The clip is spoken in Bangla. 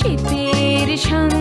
শীতের সঙ্গে